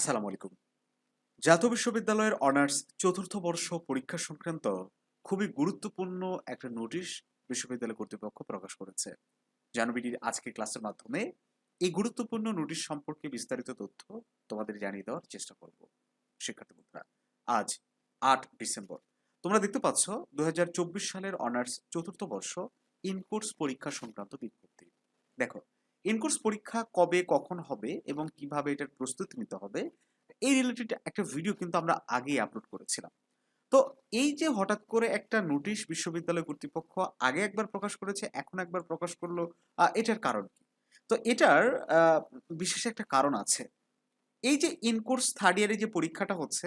আসসালামু আলাইকুম। জাতীয় বিশ্ববিদ্যালয়ের অনার্স চতুর্থ বর্ষ পরীক্ষা সংক্রান্ত খুবই গুরুত্বপূর্ণ একটা নোটিশ বিশ্ববিদ্যালয় কর্তৃপক্ষ প্রকাশ করেছে। জানুবিডির আজকে ক্লাসের মাধ্যমে এই গুরুত্বপূর্ণ নোটিশ সম্পর্কে বিস্তারিত তথ্য তোমাদের জানিয়ে দেওয়ার চেষ্টা করব। শিক্ষার্থী বন্ধুরা, আজ আট ডিসেম্বর। তোমরা দেখতে পাচ্ছ দু হাজার চব্বিশ সালের অনার্স চতুর্থ বর্ষ ইনকোর্স পরীক্ষা সংক্রান্ত বিজ্ঞপ্তি। দেখো ইনকোর্স পরীক্ষা কবে, কখন হবে এবং কীভাবে এটার প্রস্তুতি নিতে হবে, এই রিলেটেড একটা ভিডিও কিন্তু আমরা আগেই আপলোড করেছিলাম। তো এই যে হঠাৎ করে একটা নোটিশ বিশ্ববিদ্যালয় কর্তৃপক্ষ আগে একবার প্রকাশ করেছে, এখন একবার প্রকাশ করল এটার কারণ কি? তো এটার বিশেষ একটা কারণ আছে। এই যে ইনকোর্স থার্ড ইয়ারে যে পরীক্ষাটা হচ্ছে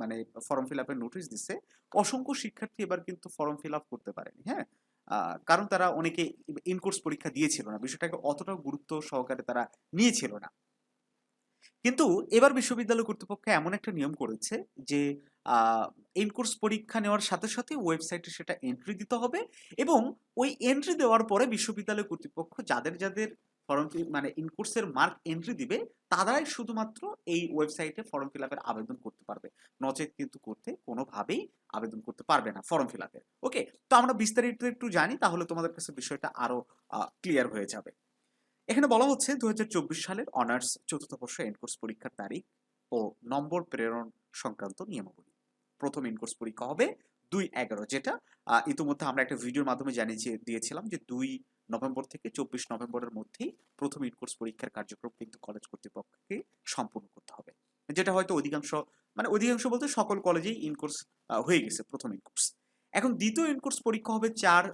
মানে ফর্ম ফিল আপের নোটিশ দিচ্ছে অসংখ্য শিক্ষার্থী এবার কিন্তু ফর্ম ফিল আপ করতে পারেনি হ্যাঁ? কারণ তারা অনেকে ইনকোর্স পরীক্ষা দিয়েছিল না। বিষয়টাকে অতটাও গুরুত্ব সহকারে তারা নিয়েছিল না। কিন্তু এবার বিশ্ববিদ্যালয় কর্তৃপক্ষ এমন একটা নিয়ম করেছে যে ইনকোর্স পরীক্ষা নেওয়ার সাথে সাথে ওয়েবসাইটে সেটা এন্ট্রি দিতে হবে এবং ওই এন্ট্রি দেওয়ার পরে বিশ্ববিদ্যালয় কর্তৃপক্ষ যাদের যাদের ফর্ম মানে ইনকোর্সের মার্ক এন্ট্রি দিবে, তারাই শুধুমাত্র এই ওয়েবসাইটে ফর্ম ফিল আপের আবেদন করতে পারবে। নচেত কিন্তু করতে কোনোভাবেই আবেদন করতে পারবে না ফর্ম ফিল আপের ওকে তো আমরা বিস্তারিত একটু জানি, তাহলে তোমাদের কাছে বিষয়টা আরও ক্লিয়ার হয়ে যাবে। এখানে বলা হচ্ছে দুই হাজার চব্বিশ সালের অনার্স চতুর্থ বর্ষ এনকোর্স পরীক্ষার তারিখ ও নম্বর প্রেরণ সংক্রান্ত নিয়মাবলী। প্রথম ইনকোর্স পরীক্ষা হবে দুই এগারো, যেটা ইতিমধ্যে আমরা একটা ভিডিওর মাধ্যমে জানিয়ে দিয়েছিলাম যে দুই নভেম্বর থেকে চব্বিশ নভেম্বরের মধ্যেই প্রথম ইনকোর্স পরীক্ষার কার্যক্রম কিন্তু কলেজ কর্তৃপক্ষকে সম্পূর্ণ করতে হবে। যেটা হয়তো অধিকাংশ মানে অধিকাংশ বলতে সকল কলেজেই ইনকোর্স হয়ে গেছে প্রথম ইনকোর্স এখন দ্বিতীয় ইনকোর্স পরীক্ষা হবে চার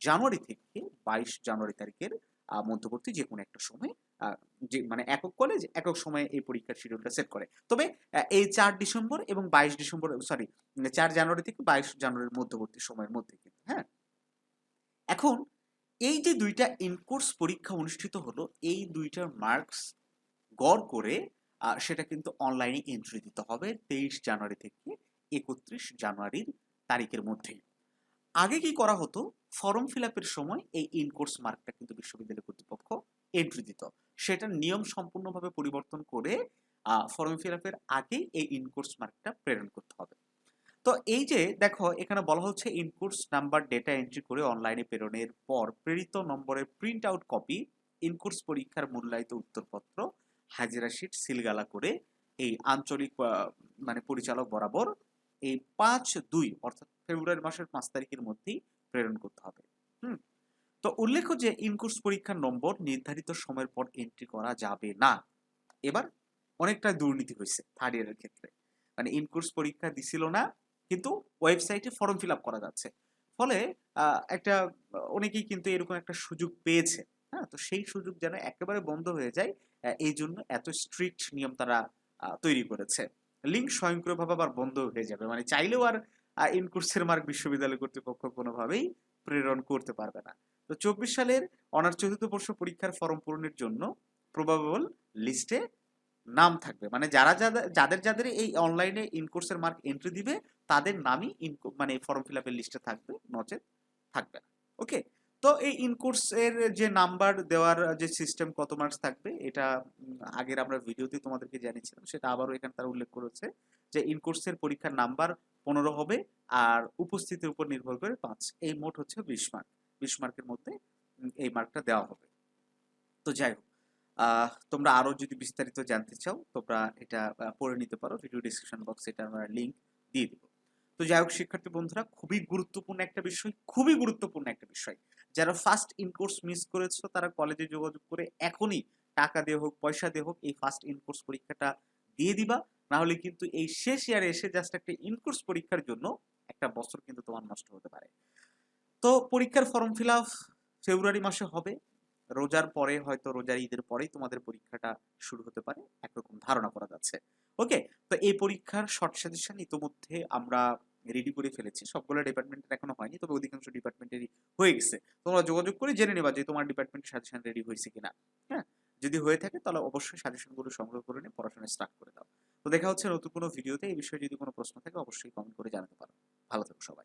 জানুয়ারি থেকে বাইশ জানুয়ারি তারিখের মধ্যবর্তী যে কোনো একটা সময় যে মানে একক কলেজ একক সময়ে এই পরীক্ষার শিডিউলটা সেট করে। তবে এই চার ডিসেম্বর এবং বাইশ ডিসেম্বর সরি চার জানুয়ারি থেকে বাইশ জানুয়ারির মধ্যবর্তী সময়ের মধ্যে কিন্তু হ্যাঁ? এখন এই যে দুইটা ইনকোর্স পরীক্ষা অনুষ্ঠিত হলো, এই দুইটার মার্কস গড় করে সেটা কিন্তু অনলাইনে এন্ট্রি দিতে হবে তেইশ জানুয়ারি থেকে একত্রিশ জানুয়ারির তারিখের মধ্যে। আগে কি করা হতো? ফর্ম ফিল আপের সময় এই ইনকোর্স মার্কটা কিন্তু বিশ্ববিদ্যালয় কর্তৃপক্ষ এন্ট্রি দিত। সেটা নিয়ম সম্পূর্ণভাবে পরিবর্তন করে ফর্ম ফিল আপের আগেই এই ইনকোর্স মার্কটা প্রেরণ করতে হবে। তো এই যে দেখো, এখানে বলা হচ্ছে ইনকোর্স নাম্বার ডেটা এন্ট্রি করে অনলাইনে প্রেরণের পর প্রেরিত নম্বরের প্রিন্ট আউট কপি ইনকোর্স পরীক্ষার মূল্যায়িত উত্তরপত্র, হাজিরা শিট সিলগালা করে এই আঞ্চলিক মানে পরিচালক বরাবর এই পাঁচ দুই, অর্থাৎ ফেব্রুয়ারি মাসের পাঁচ তারিখের মধ্যেই প্রেরণ করতে হবে। হুম? তো উল্লেখ্য যে ইনকোর্স পরীক্ষার নম্বর নির্ধারিত সময়ের পর এন্ট্রি করা যাবে না। এবার অনেকটা দুর্নীতি হয়েছে থার্ড ইয়ারের ক্ষেত্রে। মানে ইনকোর্স পরীক্ষা দিছিল না কিন্তু ওয়েবসাইটে ফর্ম ফিল আপ করা যাচ্ছে। ফলে একটা, অনেকেই কিন্তু এরকম একটা সুযোগ পেয়েছে। হ্যাঁ তো সেই সুযোগ যেন একেবারে বন্ধ হয়ে যায় এই জন্য এত স্ট্রিক্ট নিয়ম তারা তৈরি করেছে। লিঙ্ক স্বয়ংক্রিয়ভাবে আবার বন্ধ হয়ে যাবে। মানে চাইলেও আর ইনকোর্সের মার্ক বিশ্ববিদ্যালয় কর্তৃপক্ষ কোনোভাবেই প্রেরণ করতে পারবে না। তো চব্বিশ সালের অনার্স চতুর্থ বর্ষ পরীক্ষার ফর্ম পূরণের জন্য প্রবাবল লিস্টে নাম থাকবে। মানে যারা, যাদের যাদের যাদের এই অনলাইনে ইনকোর্সের মার্ক এন্ট্রি দিবে তাদের নামই মানে ফর্ম ফিল আপের লিস্টে থাকবে, নচেত থাকবে না। ওকে তো এই ইনকোর্সের যে নাম্বার দেওয়ার যে সিস্টেম কত মার্কস থাকবে, এটা আগের আমরা ভিডিওতে তোমাদেরকে জানিয়েছিলাম, সেটা আবারও এখানে তারা উল্লেখ করেছে যে ইনকোর্সের পরীক্ষার নাম্বার পনেরো হবে আর উপস্থিতির উপর নির্ভর করে পাঁচ। এই মোট হচ্ছে বিশ মার্ক বিশ মার্কের মধ্যে এই মার্কটা দেওয়া হবে। তো যাই হোক তোমরা আরও যদি বিস্তারিত জানতে চাও, তোমরা এটা পড়ে নিতে পারো। ভিডিও ডিসক্রিপশন বক্সে এটা আমরা লিঙ্ক দিয়ে দিব। তো যাই হোক, শিক্ষার্থী বন্ধুরা, খুবই গুরুত্বপূর্ণ একটা বিষয়, খুবই গুরুত্বপূর্ণ একটা বিষয়। যারা ফার্স্ট ইনকোর্স মিস করেছ, তারা কলেজে যোগাযোগ করে এখনই টাকা দিয়ে হোক, পয়সা দিয়ে হোক, এই ফার্স্ট ইনকোর্স পরীক্ষাটা দিয়ে দিবা। না হলে কিন্তু এই শেষ ইয়ারে এসে জাস্ট একটা ইনকোর্স পরীক্ষার জন্য একটা বছর কিন্তু তোমার নষ্ট হতে পারে। তো পরীক্ষার ফর্ম ফিল আপ ফেব্রুয়ারি মাসে হবে। রোজার পরে, হয়তো রোজার ঈদের পরেই তোমাদের পরীক্ষাটা শুরু হতে পারে। একরকম ধারণা করা যাচ্ছে। ওকে? তো এই পরীক্ষার শর্ট সাজেশন ইতোমধ্যে আমরা রেডি করে ফেলেছি। সবগুলো ডিপার্টমেন্টের এখনও হয়নি, তবে অধিকাংশ ডিপার্টমেন্টেরই হয়ে গেছে। তোমরা যোগাযোগ করে জেনে নেবা যে তোমার ডিপার্টমেন্ট সাজেশন রেডি হয়েছে কিনা। হ্যাঁ? যদি হয়ে থাকে তাহলে অবশ্যই সাজেশনগুলো সংগ্রহ করে নিয়ে পড়াশোনা স্টার্ট করে দাও। তো দেখা হচ্ছে নতুন কোনো ভিডিওতে এই বিষয়ে যদি কোনো প্রশ্ন থাকে, অবশ্যই কমেন্ট করে জানাতে পারো। ভালো থেকো সবাই।